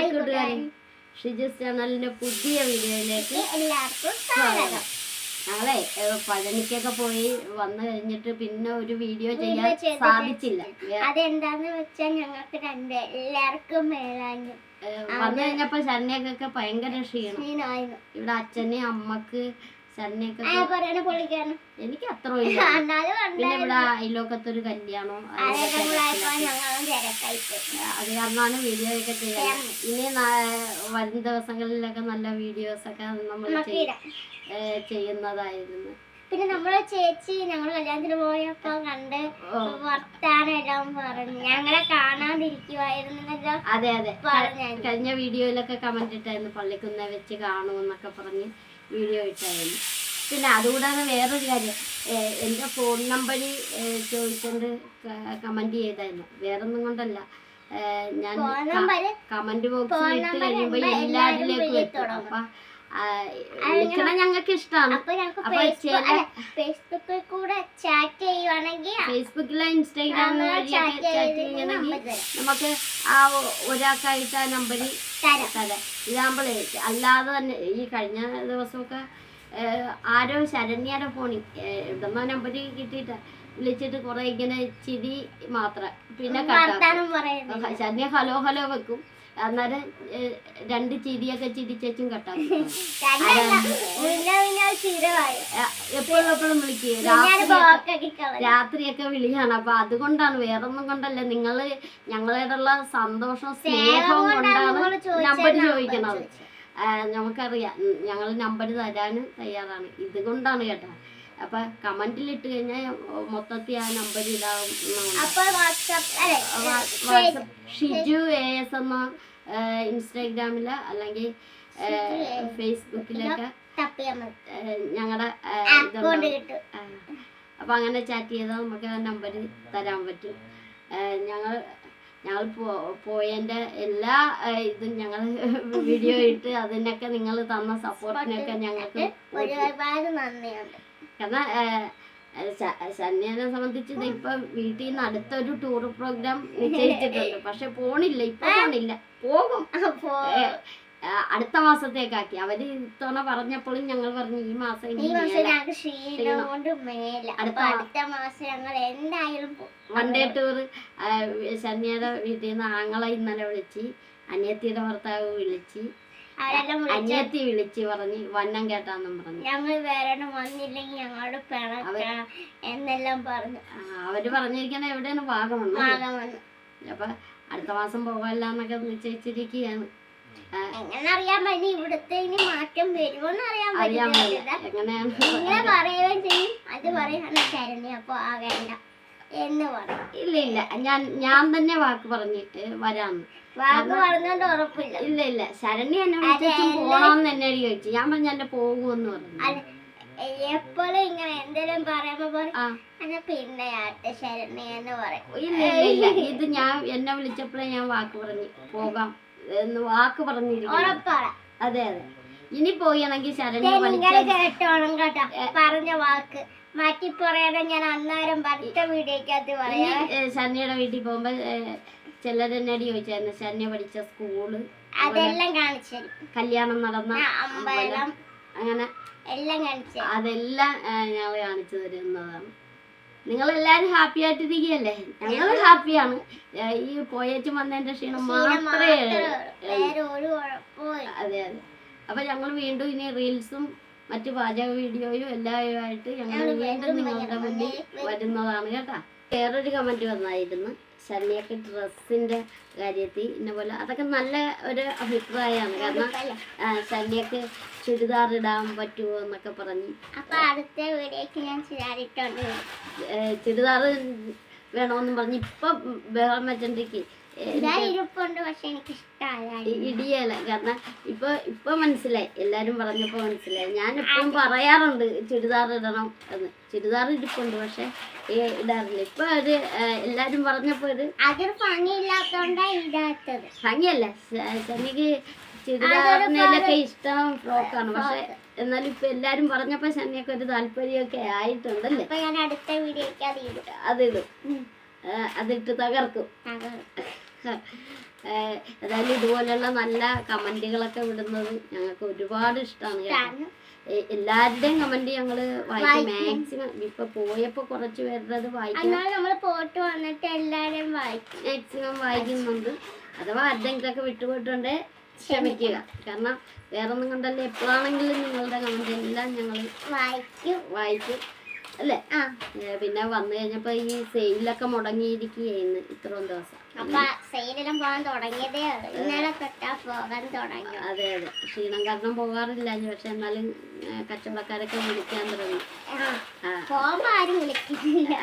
Hi കൂട്ടുകാരെ ഷിജസ് ചാനലിന്റെ പുതിയ വീഡിയോയിലേക്ക് എല്ലാവർക്കും സ്വാഗതം. ഞങ്ങളെ പഴനിക്കൊക്കെ പോയി വന്നു കഴിഞ്ഞിട്ട് പിന്നെ ഒരു വീഡിയോ ചെയ്യാൻ സാധിച്ചില്ല. അതെന്താന്ന് വെച്ചാൽ ഞങ്ങൾക്ക് രണ്ട് എല്ലാവർക്കും മേലാഞ്ഞു. വന്നു കഴിഞ്ഞപ്പോ ശരണ്യക്കൊക്കെ ഭയങ്കര ക്ഷീണം. ഇവിടെ അച്ഛനെ അമ്മയ്ക്ക് പുള്ളിക്കാരൻ എനിക്ക് അത്ര പിന്നെ ഇവിടെ അയലോക്കത്തൊരു കല്യാണം? അത് കാരണമാണ് വീഡിയോ ഒക്കെ ചെയ്യാൻ ഇനി വരും ദിവസങ്ങളിലൊക്കെ നല്ല വീഡിയോസ് ഒക്കെ നമ്മൾ ചെയ്യുന്നതായിരുന്നു. പിന്നെ നമ്മളെ ചേച്ചി ഞങ്ങൾ കല്യാണത്തിന് പോയപ്പോ കണ്ട് വർത്താനെല്ലാം വർത്താനം എല്ലാം പറഞ്ഞു. ഞങ്ങളെ കാണാതിരിക്കുവായിരുന്നല്ലോ അതെ അതെ. കഴിഞ്ഞ വീഡിയോയിലൊക്കെ കമന്റ് ഇട്ടായിരുന്നു. പള്ളിക്കുന്നെ വെച്ച് കാണുമെന്നൊക്കെ പറഞ്ഞ് വീഡിയോ ഇട്ടായിരുന്നു. പിന്നെ അതുകൂടാതെ വേറൊരു കാര്യം എന്റെ ഫോൺ നമ്പർ ചോദിച്ചുകൊണ്ട് കമന്റ് ചെയ്തായിരുന്നു. വേറൊന്നും കൊണ്ടല്ല. ഞാൻ കമന്റ് ബോക്സിൽ ഇട്ട് കഴിയുമ്പോൾ എല്ലാവരും എല്ലാവരിലേക്കും എത്തും. അപ്പൊ ഞങ്ങൾക്ക് ഇഷ്ടമാണ് അപ്പൊ ഞങ്ങൾക്ക് ഫേസ്ബുക്ക് ഫേസ്ബുക്കിൽ കൂടെ ചാറ്റ് ചെയ്യുവാണെങ്കിൽ ഫേസ്ബുക്കിലോ ഇൻസ്റ്റാഗ്രാമിലോ നമുക്ക് ആ ഒരാൾക്കായിട്ട് ആ നമ്പർ തരാം. തരാം. ഇതാകുമ്പോഴേ അല്ലാതെ തന്നെ ഈ കഴിഞ്ഞ ദിവസമൊക്കെ ആരോ ശരണ്യയുടെ ഫോണിൽ ഇടുന്ന നമ്പർ കിട്ടിയിട്ട്. വിളിച്ചിട്ട് കുറെ ഇങ്ങനെ ചിരി മാത്രം. പിന്നെ ശരണ്യ ഹലോ ഹലോ വെക്കും. അന്നേരം രണ്ട് ചിരിയൊക്കെ ചിരിച്ചും കട്ടാക്കും. എപ്പോഴും എപ്പോഴും കളഞ്ഞു. രാത്രിയൊക്കെ വിളിയാണ്. അപ്പൊ അതുകൊണ്ടാണ് വേറൊന്നും കൊണ്ടല്ല. നിങ്ങൾ ഞങ്ങളോടുള്ള സന്തോഷം സ്നേഹം കൊണ്ടാണ് നമ്പർ ചോദിക്കണത്. നമുക്കറിയാം ഞങ്ങൾ നമ്പർ തരാനും തയ്യാറാണ്. ഇതുകൊണ്ടാണ് കേട്ടോ. അപ്പൊ കമന്റിൽ ഇട്ട് കഴിഞ്ഞാൽ മൊത്തത്തിൽ ആ നമ്പർ ഇതാവും വാട്സാപ്പ് ഷിജു എ എസ് എന്ന ഇൻസ്റ്റാഗ്രാമിൽ അല്ലെങ്കിൽ ഫേസ്ബുക്കിലൊക്കെ ഞങ്ങളുടെ അപ്പൊ അങ്ങനെ ചാറ്റ് ചെയ്താൽ നമുക്ക് ആ നമ്പർ തരാൻ പറ്റും. ഞങ്ങൾ ഞങ്ങൾ പോയതിന്റെ എല്ലാ ഇതും ഞങ്ങൾ വീഡിയോ ഇട്ട് അതിനൊക്കെ നിങ്ങൾ തന്ന സപ്പോർട്ടിനൊക്കെ ഞങ്ങൾക്ക് ഒരുപാട് നന്ദിയുണ്ട്. കാരണം സന്യാനെ സംബന്ധിച്ച് ഇപ്പൊ വീട്ടിൽ നിന്ന് അടുത്തൊരു ടൂർ പ്രോഗ്രാം നിശ്ചയിച്ചിട്ടുണ്ട്. പക്ഷെ പോണില്ല. ഇപ്പൊ പോണില്ല. പോകും. അടുത്ത മാസത്തേക്കാക്കി. അവർ ഇത്തവണ പറഞ്ഞപ്പോഴും ഞങ്ങൾ പറഞ്ഞു ഈ മാസം ഈ ഇനി മാസം ഞങ്ങൾക്ക് ക്ഷീണം കൊണ്ട് മേല. അടുത്ത അപ്പൊ അടുത്ത മാസം ഞങ്ങൾ എന്തായാലും പോകും വൺ ഡേ ടൂർ ശനിയുടെ വീട്ടിൽ നിന്ന് ആങ്ങളെ ഇന്നലെ വിളിച്ച് അനിയത്തിയുടെ ഭർത്താവ് വിളിച്ച് അനിയത്തി വിളിച്ച് പറഞ്ഞ് വന്നം കേട്ടാന്നും പറഞ്ഞു. ഞങ്ങൾ വേറെ വന്നില്ലെങ്കിൽ ഞങ്ങളോട് പിണക്കാം എന്നെല്ലാം പറഞ്ഞു. അവർ പറഞ്ഞിരിക്കണ എവിടെയാണ്? ഭാഗം അപ്പൊ അടുത്ത മാസം പോകാമെന്നൊക്കെ നിശ്ചയിച്ചിരിക്കുകയാണ്. ആ, എങ്ങനെ അറിയാൻ പറ്റി ഇവിടുത്തെ ഇനി മാറ്റം വരുമോന്ന് അറിയാൻ പറ്റില്ല പറയുകയും ചെയ്യും. അത് പറയാണ് ശരണി അപ്പൊ ആ വേണ്ട എന്ന് പറയും. ഇല്ല ഇല്ല. ഞാൻ ഞാൻ തന്നെ വാക്ക് പറഞ്ഞിട്ട് വരാന്ന്. വാക്ക് പറഞ്ഞോണ്ട് ഉറപ്പില്ല. ഇല്ല ഇല്ല. ശരണി എന്നെ വിളിച്ചു പോണോന്ന് എന്നോട് ചോദിച്ചു. ഞാൻ പറഞ്ഞു എന്നെ പോകുമെന്ന് പറഞ്ഞു. എപ്പോഴും ഇങ്ങനെ എന്തെങ്കിലും പറയുമ്പോ പറയും പിന്നെ ആട്ടെ ശരണി എന്ന് പറയും. ഇല്ല ഇല്ല ഇല്ല. ഇത് ഞാൻ എന്നെ വിളിച്ചപ്പോഴേ ഞാൻ വാക്ക് പറഞ്ഞു പോകാം. എന്ന് വാക്ക് പറഞ്ഞിരിക്കുന്നു. ഉറപ്പാണ്. അതെ അതെ. ഇനി പോയാണെങ്കിൽ ശരണ്യ നിങ്ങൾ പഠിച്ച കേട്ടോണം കേട്ടോ. പറഞ്ഞ വാക്ക്. മാറ്റി പറയാതെ ഞാൻ അന്നേരം അടുത്ത വീഡിയോക്കകത്ത് പറയാം. ശരണ്യയുടെ വീട്ടിൽ പോകുമ്പോ ചിലരെന്നോട് ചോദിച്ചായിരുന്നു ശരണ്യ പഠിച്ച സ്കൂൾ അതെല്ലാം കാണിച്ചു കല്യാണം നടന്ന അമ്പലം. അങ്ങനെ എല്ലാം കാണിച്ചു അതെല്ലാം ഞങ്ങൾ കാണിച്ചു തരുന്നതാണ്. നിങ്ങളെല്ലാരും ഹാപ്പി ആയിട്ടിരിക്കുകയല്ലേ? ഞങ്ങൾ ഹാപ്പിയാണ് ഈ പോയേച്ചും വന്നതിന്റെ ക്ഷീണം മാത്രമേ അതെ അതെ. അപ്പൊ ഞങ്ങൾ വീണ്ടും ഇനി റീൽസും മറ്റു പാചക വീഡിയോയും എല്ലാമായിട്ട് ഞങ്ങൾ വീണ്ടും നിങ്ങളുടെ മുന്നിൽ വരുന്നതാണ് കേട്ടാ. വേറൊരു കമന്റ് വന്നായിരുന്നു. ശനിയൊക്കെ ഡ്രസ്സിന്റെ കാര്യത്തിൽ ഇന്ന പോലെ അതൊക്കെ നല്ല ഒരു അഭിപ്രായമാണ്. കാരണം ശനിയൊക്കെ ചുരിദാർ ഇടാൻ പറ്റുമോ എന്നൊക്കെ പറഞ്ഞ്. അപ്പൊ അടുത്ത വീഡിയോക്ക് ഞാൻ ചുരിദാർ വേണമെന്നും പറഞ്ഞ് ഇപ്പം ബഹളം ഞാൻ ഇരിപ്പുണ്ട് പക്ഷെ എനിക്ക് ഇഷ്ടമല്ല ഇടിയല്ല. കാരണം ഇപ്പൊ ഇപ്പൊ മനസ്സിലായി. എല്ലാരും പറഞ്ഞപ്പോ മനസ്സിലായി. ഞാൻ എപ്പോഴും പറയാറുണ്ട് ചുരിദാർ ഇടണം എന്ന്. ചുരിദാർ ഇരിപ്പുണ്ട് പക്ഷെ ഇടാറില്ല. ഇപ്പൊ ഒരു എല്ലാരും പറഞ്ഞപ്പോ ഒരു അതൊരു ഭംഗിയില്ലാത്തോണ്ടാ ഇടാത്തത്. ഭംഗിയല്ല. ശനിക്ക് ചുരിദാറിനൊക്കെ ഇഷ്ടം ഫ്രോക്കാണ്. പക്ഷെ എന്നാലും ഇപ്പൊ എല്ലാരും പറഞ്ഞപ്പോ ശനിയൊക്കെ ഒരു താല്പര്യമൊക്കെ ആയിട്ടുണ്ടല്ലേ? ഞാൻ അടുത്ത വീഡിയോക്ക് അത് ഇടും. അതിട്ട് തകർക്കും. ഏതായാലും ഇതുപോലെയുള്ള നല്ല കമന്റുകളൊക്കെ വിടുന്നത് ഞങ്ങൾക്ക് ഒരുപാട് ഇഷ്ടമാണ് കേട്ടോ. എല്ലാവരുടെയും കമന്റ് ഞങ്ങൾ വായിക്കും. മാക്സിമം ഇപ്പൊ പോയപ്പോ കുറച്ച് പേരുടേത് വായിക്കും. നമ്മൾ പോയിട്ട് വന്നിട്ട് വായിക്കും. മാക്സിമം വായിക്കുന്നുണ്ട്. അഥവാ ആരുടെങ്കിലൊക്കെ വിട്ടുപോയിട്ടുണ്ട് ക്ഷമിക്കുക. കാരണം വേറൊന്നും കൊണ്ടല്ല എപ്പോഴാണെങ്കിലും നിങ്ങളുടെ കമന്റ് എല്ലാം ഞങ്ങൾ വായിക്കും. വായിക്കും. അല്ലേ? ആ. പിന്നെ വന്നു കഴിഞ്ഞപ്പോ ഈ സെയിലൊക്കെ മുടങ്ങിയിരിക്കുകയായിരുന്നു ഇത്രയും ദിവസം. അപ്പൊ സെയിലെല്ലാം പോകാൻ തുടങ്ങിയതേ ഇന്നലെ തൊട്ടാ പോകാൻ തുടങ്ങി. അതെ അതെ. ക്ഷീണം കാരണം പോകാറില്ല പക്ഷെ എന്നാലും കച്ചവടക്കാരൊക്കെ വിളിക്കാൻ തുടങ്ങി. പോകുമ്പോ ആരും വിളിക്കുന്നില്ല.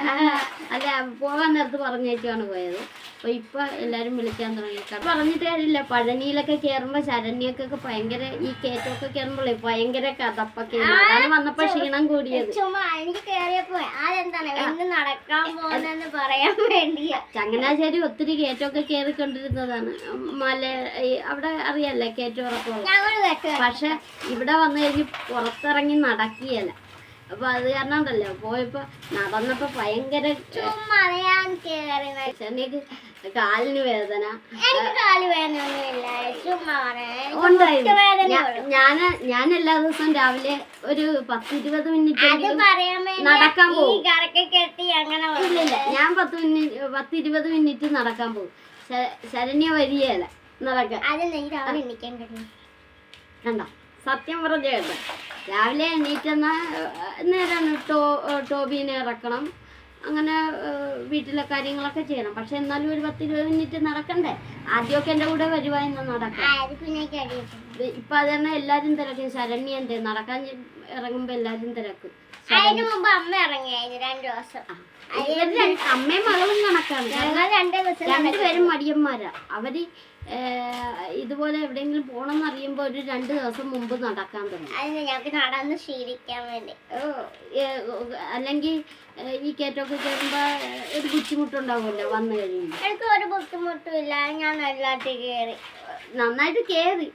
അല്ല പോകാൻ നേരത്ത് പറഞ്ഞേക്കാണ് പോയത്. അപ്പൊ ഇപ്പൊ എല്ലാരും വിളിക്കാൻ തുടങ്ങി. പറഞ്ഞിട്ട് കാര്യമില്ല. പഴനിയിലൊക്കെ കേറുമ്പോ ശരണ്യൊക്കെ ഭയങ്കര ഈ കേറ്റൊക്കെ കേറുമ്പോഴേ ഭയങ്കര കഥപ്പൊക്കെ വന്നപ്പോ ക്ഷീണം കൂടിയത്. ചുമ്മാ എനിക്ക് ചങ്ങനാശ്ശേരി ഒത്തിരി കയറ്റമൊക്കെ കയറിക്കൊണ്ടിരുന്നതാണ് മല അവിടെ അറിയാലേ കയറ്റം ഉറപ്പുള്ള പക്ഷെ ഇവിടെ വന്നു കഴിഞ്ഞ് പുറത്തിറങ്ങി നടക്കുകയല്ല. അപ്പൊ അത് കാരണം ഉണ്ടല്ലോ പോയപ്പോ നടന്നപ്പോ ഭയങ്കര കേറി ചെന്നൈക്ക് കാലിന് വേദന. ഉണ്ടായിരുന്നു. ഞാൻ ഞാൻ ഞാൻ എല്ലാ ദിവസവും രാവിലെ ഒരു പത്ത് ഇരുപത് മിനിറ്റ് നടക്കാൻ പോകും. ഇല്ലില്ല ഞാൻ പത്ത് മിനിറ്റ് പത്ത് ഇരുപത് മിനിറ്റ് നടക്കാൻ പോകും. ശരണ്യ വരികയല്ല നടക്കാൻ. കണ്ട? സത്യം പറഞ്ഞ കേട്ടോ. രാവിലെ എണീറ്റെന്ന നേരം ടോ ടോബീനെ ഇറക്കണം. അങ്ങനെ വീട്ടിലെ കാര്യങ്ങളൊക്കെ ചെയ്യണം. പക്ഷെ എന്നാലും ഒരു പത്ത് ഇരുപത് മിനിറ്റ് നടക്കണ്ടേ? ആദ്യമൊക്കെ എന്റെ കൂടെ വരുവായിരുന്നു നടക്കാം ഇപ്പൊ അത് തന്നെ എല്ലാരും തിരക്കും. ശരണ്യ എന്തേ? നടക്കാൻ ഇറങ്ങുമ്പോ എല്ലാരും തിരക്കും. അമ്മ ഇറങ്ങിയായിരുന്നു രണ്ടു ദിവസം. അമ്മയും മകളും കണക്കാണ് ഞങ്ങൾ രണ്ടു ദിവസം രണ്ടുപേരും മടിയന്മാരാ. അവർ ഇതുപോലെ എവിടെയെങ്കിലും പോകണം അറിയുമ്പോൾ ഒരു രണ്ട് ദിവസം മുമ്പ് നടക്കാൻ തുടങ്ങും. ഞങ്ങൾക്ക് നടന്ന് ശീലിക്കാൻ വേണ്ടി. അല്ലെങ്കിൽ ഈ കയറ്റമൊക്കെ കയറുമ്പോ ഏഹ്, ഒരു ബുദ്ധിമുട്ടുണ്ടാവുമല്ലോ വന്നു കഴിയുമ്പോൾ എനിക്ക് ഒരു ബുദ്ധിമുട്ടില്ല ഞാൻ നല്ലതായിട്ട് കയറി നന്നായിട്ട് ഏഹ്,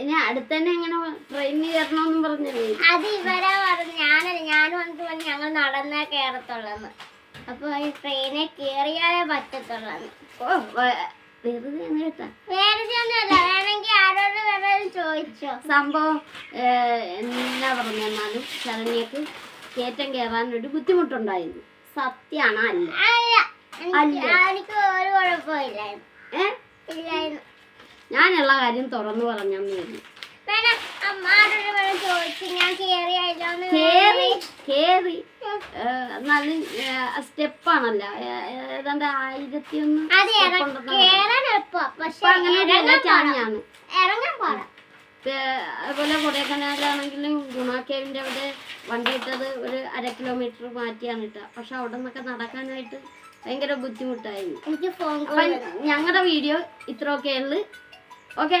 ഇനി അടുത്തന്നെ എങ്ങനെ ട്രെയിനിൽ കയറണമെന്നും പറഞ്ഞു അത് ഇവരാ പറഞ്ഞു ഞാനല്ല ഞാനും വന്നിട്ട് പറഞ്ഞു ഞങ്ങൾ നടന്നേ കയറത്തുള്ളെന്ന് അപ്പൊ ഈ ട്രെയിനെ കയറിയാലേ പറ്റത്തുള്ളെന്ന്. ഓ വെറുതെ സംഭവം എന്നാ പറഞ്ഞെന്നാലും ശരണ്യക്ക് കയറ്റം കയറാനൊരു ഒരു ബുദ്ധിമുട്ടുണ്ടായിരുന്നു. സത്യാണ് അല്ല. എനിക്ക് ഒരു കുഴപ്പമില്ലായിരുന്നു ഏ ഞാനുള്ള കാര്യം തുറന്നു പറഞ്ഞെന്ന് കേറി എന്നാലും സ്റ്റെപ്പാണല്ലോ ഏതാണ്ട് ആയിരത്തി ഒന്ന് അതുപോലെ കൊടൈക്കനാലാണെങ്കിലും ഗുണാക്കേവിന്റെ അവിടെ വണ്ടി ഇട്ടത് ഒരു അര കിലോമീറ്റർ മാറ്റിയാണ് ഇട്ടത്. പക്ഷെ അവിടെ നിന്നൊക്കെ നടക്കാനായിട്ട് ഭയങ്കര ബുദ്ധിമുട്ടായിരുന്നു. ഞങ്ങളുടെ വീഡിയോ ഇത്രയൊക്കെ ഉള്ളു. ഓക്കെ